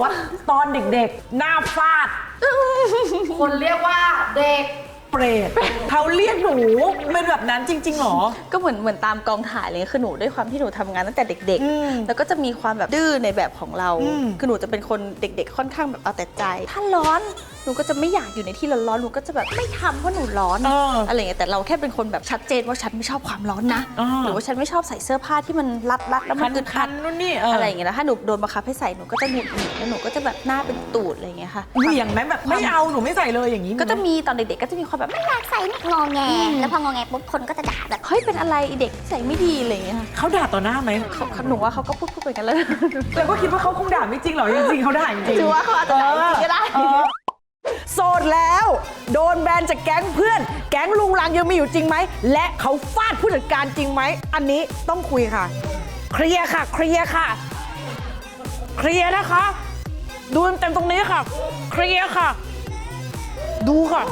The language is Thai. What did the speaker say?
บอกว่าตอนเด็กๆ หน้าฟาด คนเรียกว่าเด็กเปรตเขาเรียกหนูเป็นแบบนั้นจริงๆเหรอ ก็เหมือนเหมือนตามกองถ่ายเลยคือหนูด้วยความที่หนูทำงานตั้งแต่เด็กอืมๆแล้วก็จะมีความแบบดื้อในแบบของเราอืมคือหนูจะเป็นคนเด็ก ๆ ค่อนข้างแบบเอาแต่ใจ ถ้าร้อนห นูก็จะไม่อยากอยู่ในที่ร้อนๆหนูก็จะแบบไม่ทำเพราะหนูร้อนเอออะไรอย่างเงี้ยแต่เราแค่เป็นคนแบบชัดเจนว่าฉันไม่ชอบความร้อนนะอ่า หรือว่าฉันไม่ชอบใส่เสื้อผ้าที่มันรัดรัดๆแล้วมันอึดคัอันดๆนู่นนี่เอออะอะไรอย่างเงี้ยแล้วถ้าหนูโดนบังคับให้ใส่หนูก็จะหงุดหงิดแล้วหนูก็จะแบบหน้าเป็นตูดอะไรอย่างเงี้ยค่ะ เหวี่ยงไหมแบบไม่เอาหนูไม่ใส่เลยอย่างนี้ก็จะมีตอนเด็กๆก็จะมีความแบบไม่อยากใส่นี่งอแง แล้วพองอแงปุ๊บคนก็จะด่าแบบ เฮ้ยเป็นอะไรไอ้เด็กใส่ไม่ดีอะไรอย่างเงี้ยค่ะเขาด่าต่อหน้าไหมเขาเขาหนูว่าเขาก็พูดพูดไปกันแล้ว เราก็คิดว่าเขาคงด่าไม่จริงหรอกจริงๆเขาด่าจริงๆถือว่าเขาอาจจะด่าจริงก็ได้ เออ โสดแล้ว โดนแบนจากแก๊งเพื่อน แก๊งลุงลังยังมีอยู่จริงไหม และเขาฟาดผู้จัดการจริงไหม อันนี้ต้องคุยค่ะ เคลียร์ค่ะ เคลียร์ค่ะ เคลียร์นะคะ ดูเต็มๆตรงนี้ค่ะ เคลียร์ค่ะ ดูค่ะ